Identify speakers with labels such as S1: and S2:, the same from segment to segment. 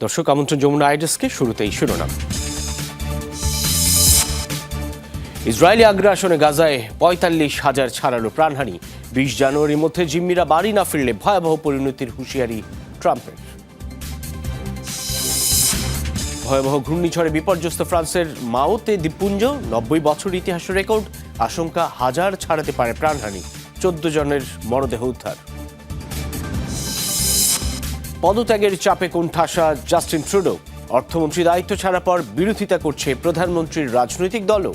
S1: দর্শক, আমন্ত্রণ যমুনা আইডেসকে শুরুতেই শিরোনাম। ইসরায়েলি আগ্রাসনে গাজায় পঁয়তাল্লিশ হাজার ছাড়ালো প্রাণহানি। বিশ জানুয়ারির মধ্যে জিম্মিরা বাড়ি না ফিরলে ভয়াবহ পরিণতির হুঁশিয়ারি ট্রাম্পের। ভয়াবহ ঘূর্ণিঝড়ে বিপর্যস্ত ফ্রান্সের মাওতে দ্বীপপুঞ্জ, নব্বই বছর ইতিহাসের রেকর্ড, আশঙ্কা হাজার ছাড়াতে পারে প্রাণহানি। চোদ্দ জনের মরদেহ উদ্ধার। পদত্যাগের চাপে কোণঠাসা জাস্টিন ট্রুডো। অর্থমন্ত্রী দায়িত্ব ছাড়া পর বিরোধিতা করছে প্রধানমন্ত্রীর রাজনৈতিক দলও।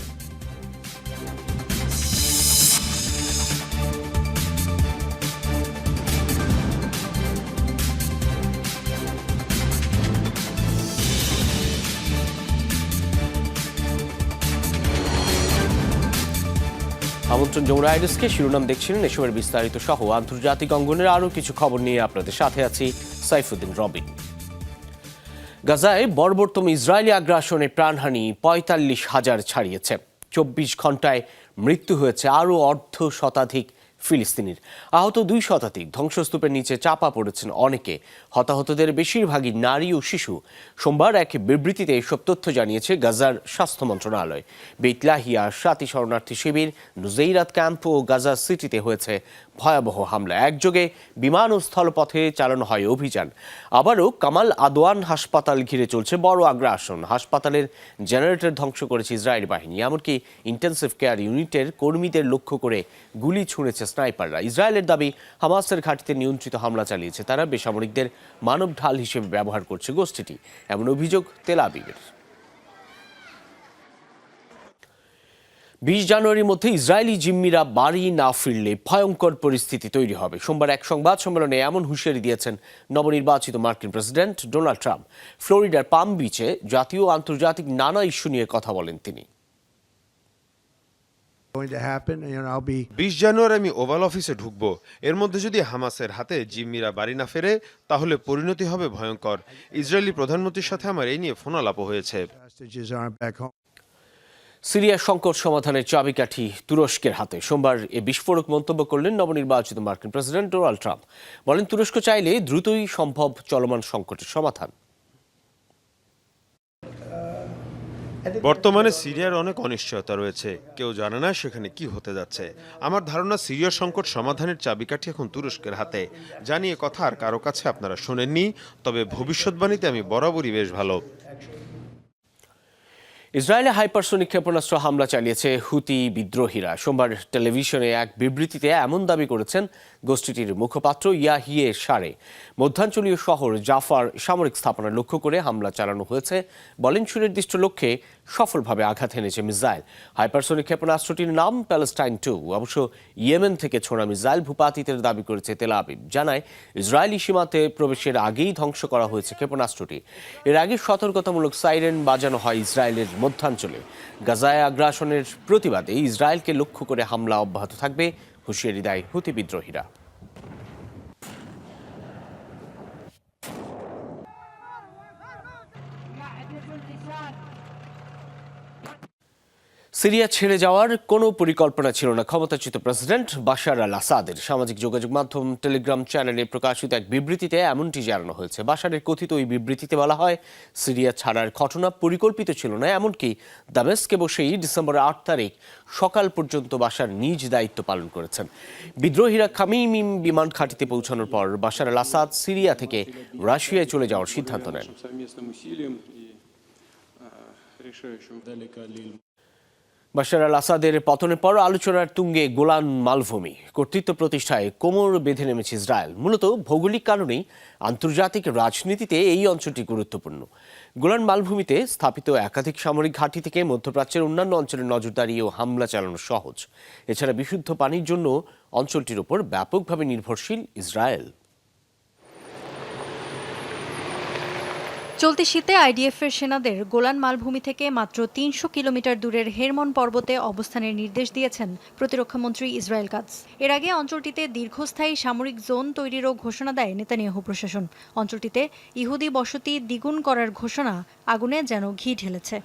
S1: আমন্ত্রণ যমুনা আইডেসকে শিরোনাম দেখছিলেন এসবের বিস্তারিত সহ আন্তর্জাতিক অঙ্গনের আরও কিছু খবর নিয়ে আপনাদের সাথে আছি সাইফুদ্দিন রবিন গাজায় বর্বরতম ইসরায়েলি আগ্রাসনে প্রাণহানি পঁয়তাল্লিশ হাজার ছাড়িয়েছে। চব্বিশ ঘন্টায় মৃত্যু হয়েছে আরও অর্ধ শতাধিক ফিলিস্তিনির। আহত দুই শতাধিক ধ্বংসস্তূপের নিচে চাপা পড়েছেন অনেকে। হতাহতদের বেশিরভাগই নারী ও শিশু। সোমবার এক বিবৃতিতে এসব তথ্য জানিয়েছে গাজার স্বাস্থ্য মন্ত্রণালয়। বেতলাহিয়া সাতি শরণার্থী শিবির, নুজেইরাত ক্যাম্প ও গাজা সিটিতে হয়েছে ভয়াবহ হামলা। একযোগে বিমান ও স্থলপথে চালানো হয় অভিযান। আবারও কামাল আদওয়ান হাসপাতাল ঘিরে চলছে বড় আগ্রাসন। হাসপাতালের জেনারেটর ধ্বংস করেছে ইসরায়েল বাহিনী। এমনকি ইন্টেন্সিভ কেয়ার ইউনিটের কর্মীদের লক্ষ্য করে গুলি ছুঁড়েছে স্নাইপাররা। ইসরায়েলের দাবি, হামাসের ঘাটিতে নিয়ন্ত্রিত হামলা চালিয়েছে তারা। বেসামরিকদের মানব ঢাল হিসেবে ব্যবহার করছে গোষ্ঠীটি। এমন অভিযোগ তেল আবিবের। বিশ জানুয়ারির মধ্যে ইসরায়েলি জিম্মিরা বাড়ি না ফিরলে ভয়ঙ্কর পরিস্থিতি তৈরি হবে। সোমবার এক সংবাদ সম্মেলনে এমন হুঁশিয়ারি দিয়েছেন নবনির্বাচিত মার্কিন প্রেসিডেন্ট ডোনাল্ড ট্রাম্প। ফ্লোরিডার পাম বিচে জাতীয় আন্তর্জাতিক নানা ইস্যু নিয়ে কথা বলেন তিনি।
S2: বিশ জানুয়ারি আমি ওভাল অফিসে ঢুকবো। এর মধ্যে যদি হামাসের হাতে জিম্মিরা বাড়ি না ফেরে তাহলে পরিণতি হবে ভয়ঙ্কর। ইসরায়েলি প্রধানমন্ত্রীর সাথে আমার এই নিয়ে ফোন আলাপও হয়েছে
S1: সিরিয়ার সংকট সমাধানের চাবিকাঠি তুরস্কের হাতে। সোমবার এ বিস্ফোরক মন্তব্য করলেন নবনির্বাচিত মার্কিন প্রেসিডেন্ট ডোনাল্ড ট্রাম্প। বলেন, তুরস্ক চাইলে দ্রুতই সম্ভব চলমান সংকটের সমাধান।
S2: বর্তমানে সিরিয়ার অনেক অনিশ্চয়তা রয়েছে। কেউ জানে না সেখানে কি হতে যাচ্ছে। আমার ধারণা সিরিয়া সংকট সমাধানের চাবিকাঠি এখন তুরস্কের হাতে। জানিয়ে কথা আর কারও কাছে আপনারা শোনেননি, তবে ভবিষ্যৎবাণীতে আমি বরাবরই বেশ ভালো।
S1: ইসরায়েলে হাইপারসোনিক ক্ষেপণাস্ত্র হামলা চালিয়েছে হুতি বিদ্রোহীরা। সোমবার টেলিভিশনে এক বিবৃতিতে এমন দাবি করেছেন গোষ্ঠীটির মুখপাত্র ইয়াহিয়ে সারে। মধ্যাঞ্চলীয় শহর জাফার সামরিক স্থাপনা লক্ষ্য করে হামলা চালানো হয়েছে বলেন সুনির্দিষ্ট লক্ষ্যে সফলভাবে আঘাত এনেছে মিসাইল। হাইপারসোনিক ক্ষেপণাস্ত্রটির নাম প্যালেস্টাইন টু। অবশ্য ইয়েমেন থেকে ছোড়া মিসাইল ভূপাতিতের দাবি করেছে তেল আবিব। জানায়, ইসরায়েলি সীমাতে প্রবেশের আগেই ধ্বংস করা হয়েছে ক্ষেপণাস্ত্রটি। এর আগে সতর্কতামূলক সাইরেন বাজানো হয় ইসরায়েলের মধ্যাঞ্চলে। গাজায় আগ্রাসনের প্রতিবাদে ইসরায়েলকে লক্ষ্য করে হামলা অব্যাহত থাকবে, হুঁশিয়ারি দেয় হুতি বিদ্রোহীরা। সিরিয়া ছেড়ে যাওয়ার কোনো পরিকল্পনা ছিল না। ক্ষমতাচ্যুত প্রেসিডেন্ট বাশার আল আসাদের সামাজিক যোগাযোগ মাধ্যম টেলিগ্রাম চ্যানেলে প্রকাশিত এক বিবৃতিতে এমনটি জানানো হয়েছে। বাশারের কথিত ওই বিবৃতিতে বলা হয়, সিরিয়া ছাড়ার ঘটনা পরিকল্পিত ছিল না, এমনকি দামেস্কে বসেই ডিসেম্বর আট তারিখ সকাল পর্যন্ত বাশার নিজ দায়িত্ব পালন করেছেন। বিদ্রোহীরা খামিমিম বিমান ঘাঁটিতে পৌঁছানোর পর বাশার আল আসাদ সিরিয়া থেকে রাশিয়ায় চলে যাওয়ার সিদ্ধান্ত নেন। বাশার আল আসাদের পতনের পর আলোচনার তুঙ্গে গোলান মালভূমি। কর্তৃত্ব প্রতিষ্ঠায় কোমর বেঁধে নেমেছে ইসরায়েল। মূলত ভৌগোলিক কারণেই আন্তর্জাতিক রাজনীতিতে এই অঞ্চলটি গুরুত্বপূর্ণ। গোলান মালভূমিতে স্থাপিত একাধিক সামরিক ঘাঁটি থেকে মধ্যপ্রাচ্যের অন্যান্য অঞ্চলে নজরদারি ও হামলা চালানো সহজ। এছাড়া বিশুদ্ধ পানির জন্য অঞ্চলটির ওপর ব্যাপকভাবে নির্ভরশীল ইসরায়েল।
S3: চলতি শীতে আইডিএফের সেনাদের গোলান মালভূমি থেকে মাত্র তিনশো কিলোমিটার দূরের হেরমন পর্বতে অবস্থানের নির্দেশ দিয়েছেন প্রতিরক্ষামন্ত্রী ইসরায়েল কাজ। এর আগে অঞ্চলটিতে দীর্ঘস্থায়ী সামরিক জোন তৈরিরও ঘোষণা দেয় নেতানিয়াহু প্রশাসন। অঞ্চলটিতে ইহুদি বসতি দ্বিগুণ করার ঘোষণা আগুনে যেন ঘি ঢেলেছে।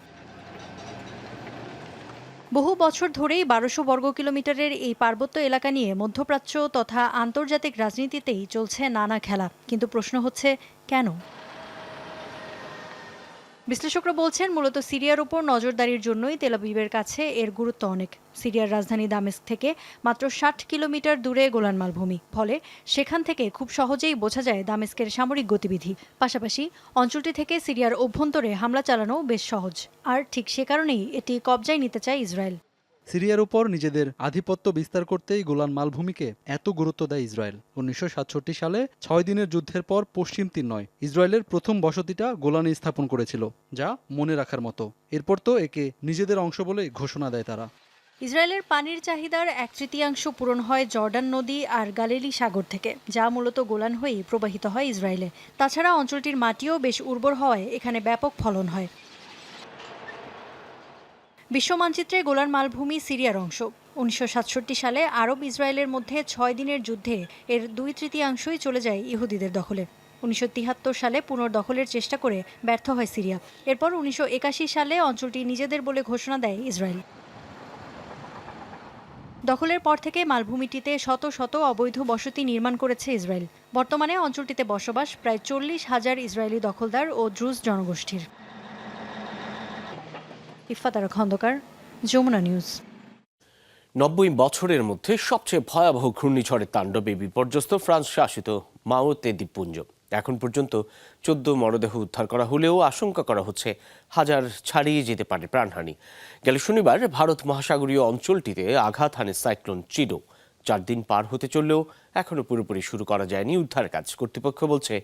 S3: বহু বছর ধরেই বারোশো বর্গ কিলোমিটারের এই পার্বত্য এলাকা নিয়ে মধ্যপ্রাচ্য তথা আন্তর্জাতিক রাজনীতিতেই চলছে নানা খেলা। কিন্তু প্রশ্ন হচ্ছে, কেন? বিশ্লেষকরা বলছেন, মূলত সিরিয়ার উপর নজরদারির জন্যই তেলাবিবের কাছে এর গুরুত্ব অনেক। সিরিয়ার রাজধানী দামেস্ক থেকে মাত্র ষাট কিলোমিটার দূরে গোলান মালভূমি ফলে সেখান থেকে খুব সহজেই বোঝা যায় দামেস্কের সামরিক গতিবিধি। পাশাপাশি অঞ্চলটি থেকে সিরিয়ার অভ্যন্তরে হামলা চালানো বেশ সহজ। আর ঠিক সে কারণেই এটি কবজায় নিতে চায় ইসরায়েল।
S4: সিরিয়ার উপর নিজেদের আধিপত্য বিস্তার করতেই গোলান মালভূমিকে এত গুরুত্ব দেয় ইসরায়েল। উনিশশো সাতষট্টি সালে ছয় দিনের যুদ্ধের পর পশ্চিম তীর নয়, ইসরায়েলের প্রথম বসতিটা গোলানে স্থাপন করেছিল, যা মনে রাখার মতো। এরপর তো একে নিজেদের অংশ বলে ঘোষণা দেয় তারা।
S3: ইসরায়েলের পানির চাহিদার এক তৃতীয়াংশ পূরণ হয় জর্ডান নদী আর গালিলি সাগর থেকে, যা মূলত গোলান হয়েই প্রবাহিত হয় ইসরায়েলে। তাছাড়া অঞ্চলটির মাটিও বেশ উর্বর হওয়ায় এখানে ব্যাপক ফলন হয়। বিশ্ব মানচিত্রে মালভূমি সিরিয়ার অংশ। উনিশশো সাতষট্টি সালে আরব ইসরায়েলের মধ্যে ছয় দিনের যুদ্ধে এর দুই তৃতীয়াংশই চলে যায় ইহুদিদের দখলে। উনিশশো সালে পুনর্দখলের চেষ্টা করে ব্যর্থ হয় সিরিয়া। এরপর উনিশশো একাশি সালে অঞ্চলটি নিজেদের বলে ঘোষণা দেয় ইসরায়েল। দখলের পর থেকে মালভূমিটিতে শত শত অবৈধ বসতি নির্মাণ করেছে ইসরায়েল। বর্তমানে অঞ্চলটিতে বসবাস প্রায় চল্লিশ হাজার ইসরায়েলি দখলদার ও দ্রুজ জনগোষ্ঠীর। ইফাতারা খন্দকার যমুনা নিউজ।
S1: নব্বই বছরের মধ্যে সবচেয়ে ভয়াবহ ঘূর্ণিঝড়ের তাণ্ডবে বিপর্যস্ত ফ্রান্স শাসিত মাওতে দ্বীপপুঞ্জ। এখন পর্যন্ত চোদ্দ মরদেহ উদ্ধার করা হলেও আশঙ্কা করা হচ্ছে হাজার ছাড়িয়ে যেতে পারে প্রাণহানি। গেল শনিবার ভারত মহাসাগরীয় অঞ্চলটিতে আঘাত হানে সাইক্লোন চিডো। চার দিন পার হতে চললেও এখনও পুরোপুরি শুরু করা যায়নি উদ্ধার কাজ। কর্তৃপক্ষ বলছে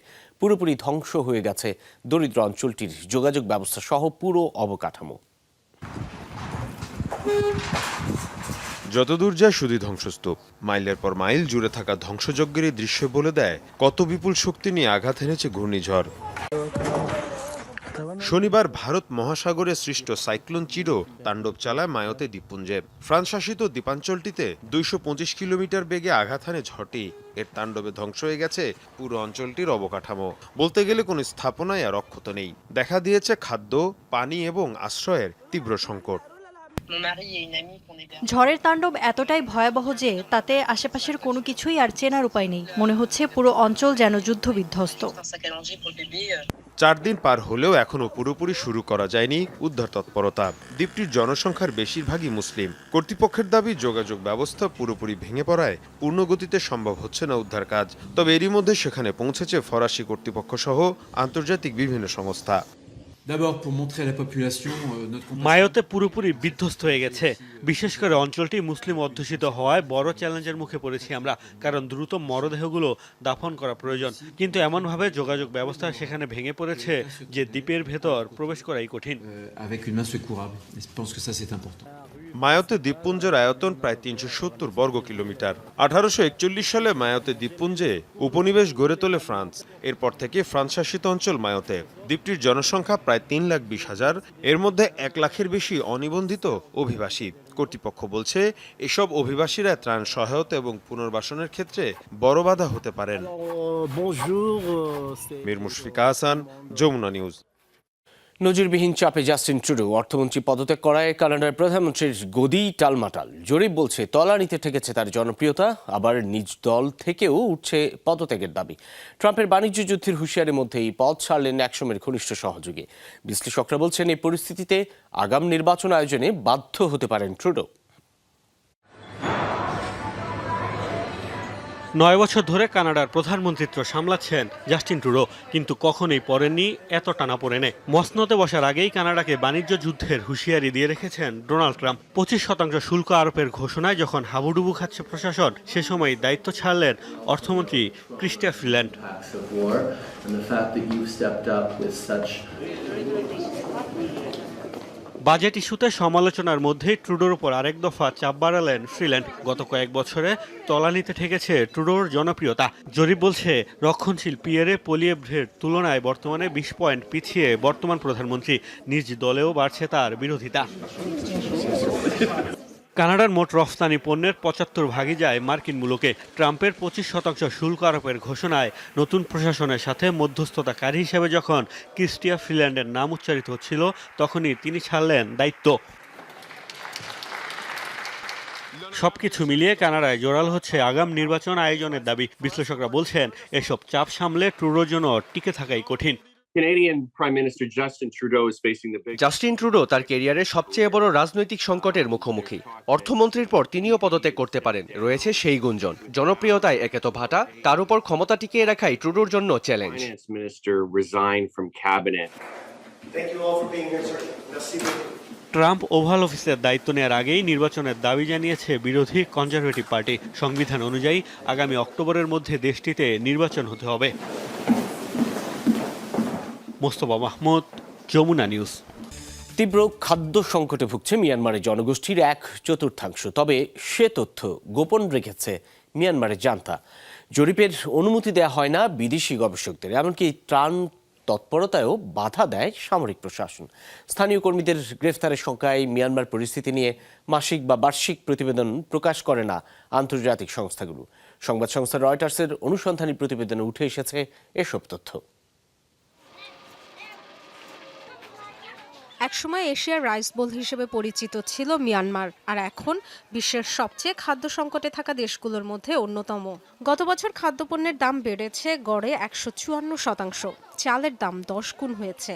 S1: পুরোপুরি ধ্বংস হয়ে গেছে দরিদ্র অঞ্চলটির যোগাযোগ ব্যবস্থা সহ পুরো অবকাঠামো।
S2: যতদূর যায় শুধু ধ্বংসস্তূপ, মাইলের পর মাইল জুড়ে থাকা ধ্বংসযজ্ঞের এই দৃশ্য বলে দেয়, কত বিপুল শক্তি নিয়ে আঘাত এনেছে ঘূর্ণিঝড়। শনিবার ভারত মহাসাগরে সৃষ্ট সাইক্লোন চিরো তাণ্ডব চালায় মায়তে দ্বীপপুঞ্জে। ফ্রান্স শাসিত দ্বীপাঞ্চলটিতে দুইশো পঁচিশ কিলোমিটার বেগে আঘাত হানে ঝড়টি। এর তাণ্ডবে ধ্বংস হয়ে গেছে পুরো অঞ্চলটির অবকাঠামো। বলতে গেলে কোনো স্থাপনায় আর অক্ষত নেই। দেখা দিয়েছে খাদ্য, পানি এবং আশ্রয়ের তীব্র সংকট।
S5: Mon mari et une amie qu'on héberge.
S3: ঝড়ের তাণ্ডব এতটাই ভয়াবহ যে তাতে আশেপাশের কোনো কিছুই আর চেনার উপায় নেই। মনে হচ্ছে পুরো অঞ্চল যেন যুদ্ধ বিধ্বস্ত
S5: un sac à langer pour le bébé. euh,
S2: চার দিন পার হলেও এখনও পুরোপুরি শুরু করা যায়নি উদ্ধার তৎপরতা। দ্বীপটির জনসংখ্যার বেশিরভাগই মুসলিম। কর্তৃপক্ষের দাবি যোগাযোগ ব্যবস্থা পুরোপুরি ভেঙে পড়ায় পূর্ণ গতিতে সম্ভব হচ্ছে না উদ্ধার কাজ। তবে এরই মধ্যে সেখানে পৌঁছেছে ফরাসি কর্তৃপক্ষ সহ আন্তর্জাতিক বিভিন্ন সংস্থা।
S6: Euh.
S7: মায়োতে পুরোপুরি বিধ্বস্ত হয়ে গেছে। বিশেষ করে অঞ্চলটি মুসলিম অধ্যুষিত হওয়ায় বড় চ্যালেঞ্জের মুখে পড়েছি আমরা কারণ দ্রুত মরদেহগুলো দাফন করা প্রয়োজন। কিন্তু এমনভাবে যোগাযোগ ব্যবস্থা সেখানে ভেঙে পড়েছে যে দ্বীপের ভেতর প্রবেশ করাই কঠিন।
S6: Euh.
S2: মায়াতে দ্বীপপুঞ্জের আয়তন প্রায় তিনশো সত্তর বর্গ কিলোমিটার। আঠারোশো একচল্লিশ সালে মায়াতে দ্বীপপুঞ্জে উপনিবেশ গড়ে তোলে ফ্রান্স। এরপর থেকে ফ্রান্স শাসিত অঞ্চল মায়াতে। দ্বীপটির জনসংখ্যা প্রায় তিন লাখ বিশ হাজার। এর মধ্যে এক লাখের বেশি অনিবন্ধিত অভিবাসী। কর্তৃপক্ষ বলছে এসব অভিবাসীরা ত্রাণ সহায়তা এবং পুনর্বাসনের ক্ষেত্রে বড় বাধা হতে পারেন। মীর মুশফিকা হাসান যমুনা নিউজ।
S1: নজিরবিহীন চাপে জাস্টিন ট্রুডো অর্থমন্ত্রী পদত্যাগ করায় কানাডার প্রধানমন্ত্রীর গদি টালমাটাল। জরিপ বলছে, তলানিতে ঠেকেছে তার জনপ্রিয়তা, আবার নিজ দল থেকেও উঠছে পদত্যাগের দাবি। ট্রাম্পের বাণিজ্য যুদ্ধের হুঁশিয়ারের মধ্যেই পদ ছাড়লেন একসময়ের ঘনিষ্ঠ সহযোগী। বিশ্লেষকরা বলছেন, এই পরিস্থিতিতে আগাম নির্বাচন আয়োজনে বাধ্য হতে পারেন ট্রুডো।
S7: নয় বছর ধরে কানাডার প্রধানমন্ত্রিত্ব সামলাচ্ছেন জাস্টিন ট্রুডো, কিন্তু কখনোই পড়েননি, এত টানা পড়ে নেই মসনতে বসার আগেই কানাডাকে বাণিজ্য যুদ্ধের হুঁশিয়ারি দিয়ে রেখেছেন ডোনাল্ড ট্রাম্প। পঁচিশ শতাংশ শুল্ক আরোপের ঘোষণায় যখন হাবুডুবু খাচ্ছে প্রশাসন, সে সময় দায়িত্ব ছাড়লেন অর্থমন্ত্রী ক্রিস্টিয়া ফ্রিল্যান্ড বাজেট ইস্যুতে সমালোচনার মধ্যেই ট্রুডোর উপর আরেক দফা চাপ বাড়ালেন ফ্রিল্যান্ড গত কয়েক বছরে তলানিতে ঠেকেছে ট্রুডোর জনপ্রিয়তা। জরিপ বলছে, রক্ষণশীল পিয়ারে পোলিয়েভ্রের তুলনায় বর্তমানে বিশ পয়েন্ট পিছিয়ে বর্তমান প্রধানমন্ত্রী। নিজ দলেও বাড়ছে তার বিরোধিতা। কানাডার মোট রফতানি পণ্যের পঁচাত্তর ভাগই যায় মার্কিন মূলকে। ট্রাম্পের পঁচিশ শতাংশ শুল্ক আরোপের ঘোষণায় নতুন প্রশাসনের সাথে মধ্যস্থতাকারী হিসেবে যখন ক্রিস্টিয়া ফিল্যান্ডের নাম উচ্চারিত হচ্ছিল, তখনই তিনি ছাড়লেন দায়িত্ব। সবকিছু মিলিয়ে কানাডায় জোরাল হচ্ছে আগাম নির্বাচন আয়োজনের দাবি। বিশ্লেষকরা বলছেন, এসব চাপ সামলে ট্রুডোর জন্য টিকে থাকাই কঠিন।
S8: Canadian Prime Minister Justin Trudeau is facing the big
S9: Justin Trudeau তার কেরিয়ারের সবচেয়ে বড় রাজনৈতিক সংকটের মুখোমুখি। অর্থমন্ত্রীর পর তিনিও পদত্যাগ করতে পারেন রয়েছে সেই গুঞ্জন। জনপ্রিয়তায় একে তো ভাটা তার উপর ক্ষমতা টিকিয়ে রাখাই ট্রুডোর জন্য challenge
S8: finance minister resign
S7: Trump Oval অফিসের দায়িত্ব নেওয়ার আগেই নির্বাচনের দাবি জানিয়েছে বিরোধী কনজারভেটিভ পার্টি সংবিধান অনুযায়ী আগামী অক্টোবরের মধ্যে দেশটিতে নির্বাচন হতে হবে। মোস্তফা মাহমুদ, যমুনা নিউজ।
S1: তীব্র খাদ্য সংকটে ভুগছে মিয়ানমারের জনগোষ্ঠীর এক চতুর্থাংশ। তবে সে তথ্য গোপন রেখেছে মিয়ানমারের জান্তা। জরিপের অনুমতি দেওয়া হয় না বিদেশি গবেষকদের, এমনকি ত্রাণ তৎপরতায়ও বাধা দেয় সামরিক প্রশাসন। স্থানীয় কর্মীদের গ্রেফতারের সংখ্যায় মিয়ানমার পরিস্থিতি নিয়ে মাসিক বা বার্ষিক প্রতিবেদন প্রকাশ করে না আন্তর্জাতিক সংস্থাগুলো। সংবাদ সংস্থা রয়টার্সের অনুসন্ধানী প্রতিবেদনে উঠে এসেছে এসব তথ্য।
S10: একসময় এশিয়ার রাইস বোল হিসেবে পরিচিত ছিল মিয়ানমার, আর এখন বিশ্বের সবচেয়ে খাদ্য সংকটে থাকা দেশগুলোর মধ্যে অন্যতম। গত বছর খাদ্যপণ্যের দাম বেড়েছে গড়ে একশো চুয়ান্ন শতাংশ। চালের দাম দশ গুণ হয়েছে।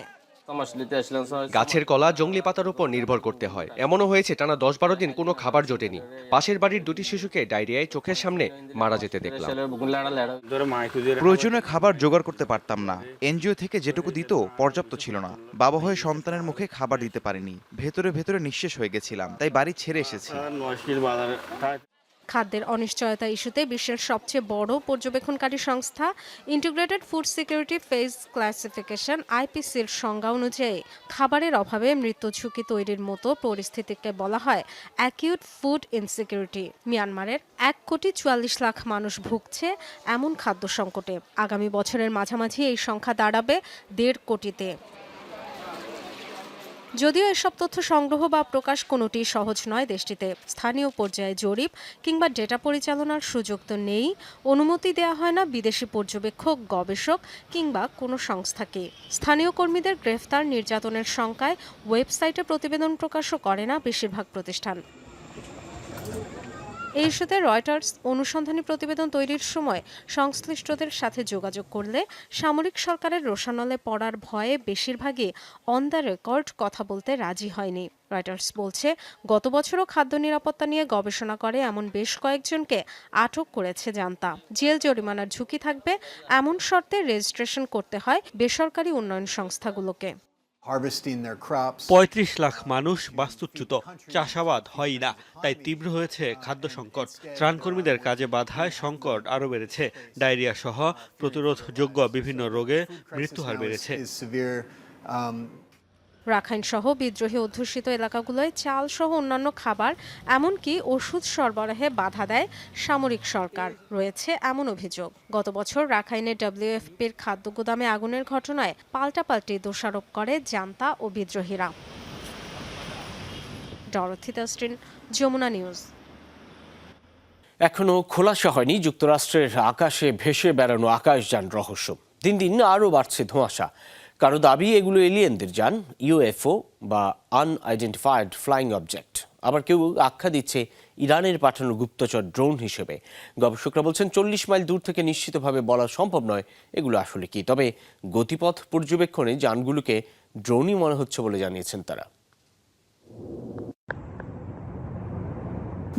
S9: গাছের কলা জঙ্গলি পাতার উপর নির্ভর করতে হয়। এমনও হয়েছে টানা দশ বারো দিন কোনো খাবার জোটেনি। পাশের বাড়ির দুটি শিশুকে ডায়রিয়ায় চোখের সামনে মারা যেতে দেখলাম।
S11: প্রয়োজনীয় খাবার জোগাড় করতে পারতাম না। এনজিও থেকে যেটুকু দিত পর্যাপ্ত ছিল না। বাবা হয়ে সন্তানের মুখে খাবার দিতে পারিনি। ভেতরে ভেতরে নিঃশেষ হয়ে গেছিলাম তাই বাড়ি ছেড়ে এসেছি।
S10: খাদ্যের অনিশ্চয়তা ইস্যুতে বিশ্বের সবচেয়ে বড় পর্যবেক্ষণকারী সংস্থা integrated food security phase classification আইপিসির সংজ্ঞা অনুযায়ী, খাবারের অভাবে মৃত্যু ঝুঁকি তৈরির মতো পরিস্থিতিকে বলা হয় অ্যাকিউট ফুড ইনসিকিউরিটি মিয়ানমারের এক কোটি চুয়াল্লিশ লাখ মানুষ ভুগছে এমন খাদ্য সংকটে। আগামী বছরের মাঝামাঝি এই সংখ্যা দাঁড়াবে দেড় কোটিতে। যদিও এসব তথ্য সংগ্রহ বা প্রকাশ কোনোটি সহজ নয়, দেশটিতে স্থানীয় পর্যায়ে জরিপ কিংবা ডেটা পরিচালনার সুযোগ তো নেই। অনুমতি দেওয়া হয় না বিদেশি পর্যবেক্ষক, গবেষক কিংবা কোনো সংস্থাকে। স্থানীয় কর্মীদের গ্রেফতার নির্যাতনের সংখ্যায় ওয়েবসাইটে প্রতিবেদন প্রকাশও করে না বেশিরভাগ প্রতিষ্ঠান। এই ইস্যুতে রয়টার্স অনুসন্ধানী প্রতিবেদন তৈরির সময় সংশ্লিষ্টদের সাথে যোগাযোগ করলে সামরিক সরকারের রোশানলে পড়ার ভয়ে বেশিরভাগই অন দ্য রেকর্ড কথা বলতে রাজি হয়নি। রয়টার্স বলছে, গত বছরও খাদ্য নিরাপত্তা নিয়ে গবেষণা করে এমন বেশ কয়েকজনকে আটক করেছে জানতা। জেল জরিমানার ঝুঁকি থাকবে, এমন শর্তে রেজিস্ট্রেশন করতে হয় বেসরকারি উন্নয়ন সংস্থাগুলোকে।
S7: পঁয়ত্রিশ লাখ মানুষ বাস্তুচ্যুত চাষাবাদ হয় না তাই তীব্র হয়েছে খাদ্য সংকট। ত্রাণকর্মীদের কাজে বাধায় সংকট আরও বেড়েছে। ডায়রিয়া সহ প্রতিরোধযোগ্য বিভিন্ন রোগে মৃত্যুহার বেড়েছে।
S10: রাখাইন সহ বিদ্রোহী অধ্যুষিত এলাকাগুলোয় চাল সহ অন্যান্য খাবার, এমনকি ওষুধ সরবরাহে বাধা দেয় সামরিক সরকার। রয়েছে এমন অভিযোগ। গত বছর রাখাইনে ডব্লিউএফপির খাদ্য গুদামে আগুনের ঘটনায় পাল্টাপাল্টি দোষারোপ করে জান্তা ও বিদ্রোহীরা। যমুনা নিউজ।
S1: এখনও খোলাসা হয়নি যুক্তরাষ্ট্রের আকাশে ভেসে বেড়ানো আকাশযান রহস্য। দিন দিন আরও বাড়ছে ধোঁয়াশা। কারও দাবি, এগুলো এলিয়েনদের যান ইউএফও বা আনআইডেন্টিফাইড ফ্লাইং অবজেক্ট আবার কেউ আখ্যা দিচ্ছে, ইরানের পাঠানো গুপ্তচর ড্রোন হিসেবে। গবেষকরা বলছেন, চল্লিশ মাইল দূর থেকে নিশ্চিতভাবে বলা সম্ভব নয়, এগুলো আসলে কি? তবে গতিপথ পর্যবেক্ষণে যানগুলোকে ড্রোনই মনে হচ্ছে বলে জানিয়েছেন তারা।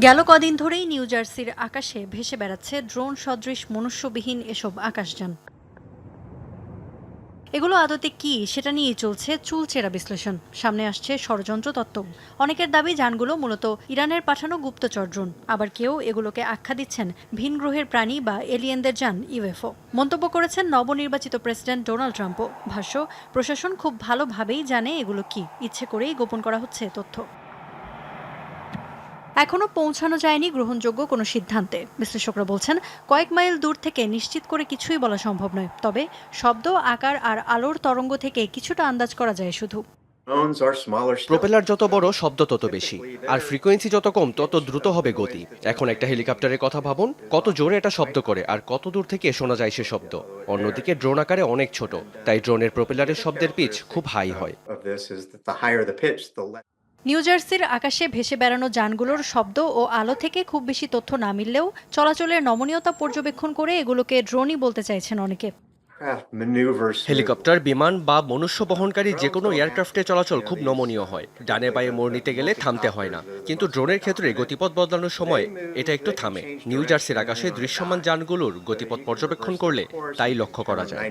S3: গেল কদিন ধরেই নিউ জার্সির আকাশে ভেসে বেড়াচ্ছে ড্রোন সদৃশ মনুষ্যবিহীন এসব আকাশযান। এগুলো আদতে কি সেটা নিয়েই চলছে চুলচেরা বিশ্লেষণ। সামনে আসছে ষড়যন্ত্র তত্ত্ব। অনেকের দাবি, যানগুলো মূলত ইরানের পাঠানো গুপ্তচর ড্রোন। আবার কেউ এগুলোকে আখ্যা দিচ্ছেন ভিন গ্রহের প্রাণী বা এলিয়েনদের যান ইউএফও। মন্তব্য করেছেন নবনির্বাচিত প্রেসিডেন্ট ডোনাল্ড ট্রাম্পও। ভাষ্য, প্রশাসন খুব ভালোভাবেই জানে এগুলো কি। ইচ্ছে করেই গোপন করা হচ্ছে তথ্য। এখনও পৌঁছানো যায়নি গ্রহণযোগ্য কোনো সিদ্ধান্তে। বিশ্লেষকরা বলছেন কয়েক মাইল দূর থেকে নিশ্চিত করে কিছুই বলা সম্ভব নয়। তবে শব্দ আকার আর আলোর তরঙ্গ থেকে কিছুটা আন্দাজ করা যায় শুধু।
S9: প্রোপেলার যত বড় শব্দ তত বেশি। আর ফ্রিকোয়েন্সি যত কম তত দ্রুত হবে গতি। এখন একটা হেলিকপ্টারের কথা ভাবুন কত জোরে এটা শব্দ করে আর কত দূর থেকে শোনা যায় সে শব্দ। অন্যদিকে ড্রোন আকারে অনেক ছোট তাই ড্রোনের প্রোপেলারের শব্দের পিচ খুব হাই হয়।
S3: নিউ জার্সির আকাশে ভেসে বেড়ানো যানগুলোর শব্দ ও আলো থেকে খুব বেশি তথ্য না মিললেও চলাচলের নমনীয়তা পর্যবেক্ষণ করে এগুলোকে ড্রোনই বলতে চাইছেন অনেকে।
S9: হেলিকপ্টার বিমান বা মনুষ্য বহনকারী যে কোনো এয়ারক্রাফটে চলাচল খুব নমনীয় হয়। ডানে বায়ে মোড় নিতে গেলে থামতে হয় না। কিন্তু ড্রোনের ক্ষেত্রে গতিপথ বদলানোর সময় এটা একটু থামে। নিউ জার্সির আকাশে দৃশ্যমান যানগুলোর গতিপথ পর্যবেক্ষণ করলে তাই লক্ষ্য করা যায়।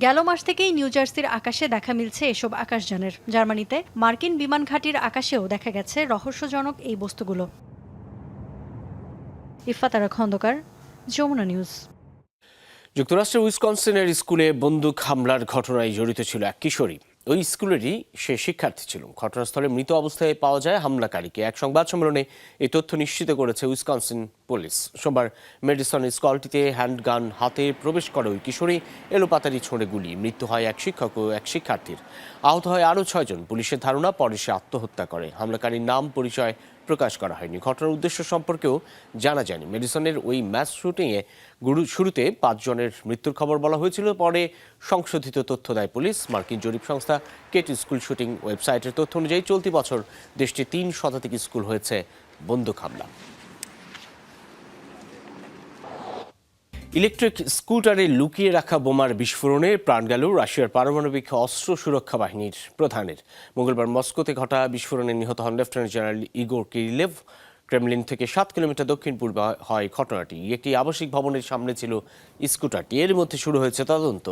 S3: গেল মাস থেকেই নিউ জার্সির আকাশে দেখা মিলছে এসব আকাশযানের। জার্মানিতে মার্কিন বিমান ঘাঁটির আকাশেও দেখা গেছে রহস্যজনক এই বস্তুগুলো। ইফাতারা খন্দকার যমুনা নিউজ।
S1: যুক্তরাষ্ট্রের উইসকনসিনের স্কুলে বন্দুক হামলার ঘটনায় জড়িত ছিল এক কিশোরী। ওই স্কুলেরই সে শিক্ষার্থী ছিল ঘটনাস্থলে মৃত অবস্থায় পাওয়া যায় হামলাকারীকে। এক সংবাদ সম্মেলনে এই তথ্য নিশ্চিত করেছে উইসকনসিন পুলিশ। সোমবার মেডিসন স্কলটিতে হ্যান্ডগান হাতে প্রবেশ করে ওই কিশোরী এলোপাতারি ছোঁড়ে গুলি মৃত্যু হয় এক শিক্ষক ও এক শিক্ষার্থীর। আহত হয় আরও ছয়জন। পুলিশের ধারণা, পরে সে আত্মহত্যা করে। হামলাকারীর নাম, পরিচয় প্রকাশ করা হয়নি। ঘটনার উদ্দেশ্য সম্পর্কেও জানা যায়নি। মেডিসনের ওই ম্যাচ শুটিংয়ে গুরু, শুরুতে পাঁচজনের মৃত্যুর খবর বলা হয়েছিল। পরে সংশোধিত তথ্য দেয় পুলিশ। মার্কিন জরিপ সংস্থা কেট স্কুল শুটিং ওয়েবসাইটের তথ্য অনুযায়ী চলতি বছর দেশটি তিন শতাধিক স্কুল হয়েছে বন্দুক হামলা। ইলেকট্রিক স্কুটারে লুকিয়ে রাখা বোমার বিস্ফোরণে প্রাণ গেল রাশিয়ার পারমাণবিক অস্ত্র সুরক্ষা বাহিনীর প্রধানের। মঙ্গলবার মস্কোতে ঘটা বিস্ফোরণে নিহত হন lieutenant general Igor Kirillov. Kremlin থেকে সাত কিলোমিটার দক্ষিণ পূর্বে হয় ঘটনাটি। একটি আবাসিক ভবনের সামনে ছিল স্কুটারটি। এর মধ্যে শুরু হয়েছে তদন্ত।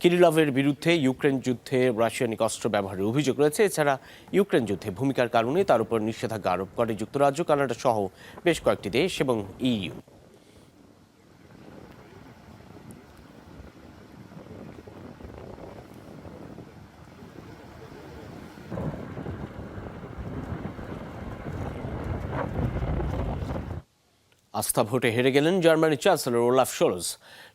S1: কিরিলভের বিরুদ্ধে ইউক্রেন যুদ্ধে রাশিয়ানিক অস্ত্র ব্যবহারের অভিযোগ রয়েছে। এছাড়া ইউক্রেন যুদ্ধে ভূমিকার কারণে তার উপর নিষেধাজ্ঞা আরোপ করে যুক্তরাজ্য, কানাডা সহ বেশ কয়েকটি দেশ এবং ইইউ। আস্থা ভোটে হেরে গেলেন জার্মানির চ্যান্সেলর ওলাফ শোলজ।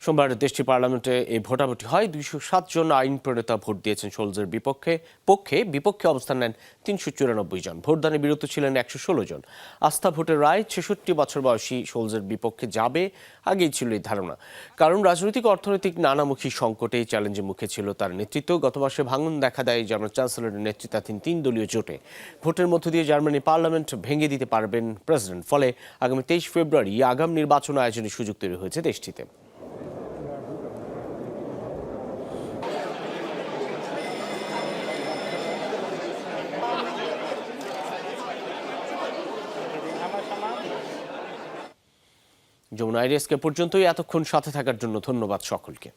S1: সোমবার দেশটির পার্লামেন্টে এই ভোটাভুটি হয়। দুইশো সাতজন আইন প্রণেতা ভোট দিয়েছেন শোলজের বিপক্ষে। পক্ষে বিপক্ষে অবস্থান নেন তিনশো চুরানব্বই জন। ভোটদানে বিরত ছিলেন একশো ষোলো জন। আস্থা ভোটের রায় ছেষট্টি বছর বয়সী শোলজের বিপক্ষে যাবে আগেই ছিল এই ধারণা। কারণ রাজনৈতিক, অর্থনৈতিক নানামুখী সংকটে চ্যালেঞ্জের মুখে ছিল তার নেতৃত্ব। গত মাসে ভাঙন দেখা দেয় জার্মান চ্যান্সেলরের নেতৃত্বাধীন তিন দলীয় জোটে। ভোটের মধ্য দিয়ে জার্মানি পার্লামেন্ট ভেঙে দিতে পারবেন প্রেসিডেন্ট। ফলে আগামী তেইশ ফেব্রুয়ারি আগাম নির্বাচন আয়োজনের সুযোগ তৈরি হয়েছে দেশটিতে। যমুনা আইডিয়াসকে পর্যন্তই এতক্ষণ সাথে থাকার জন্য ধন্যবাদ সকলকে।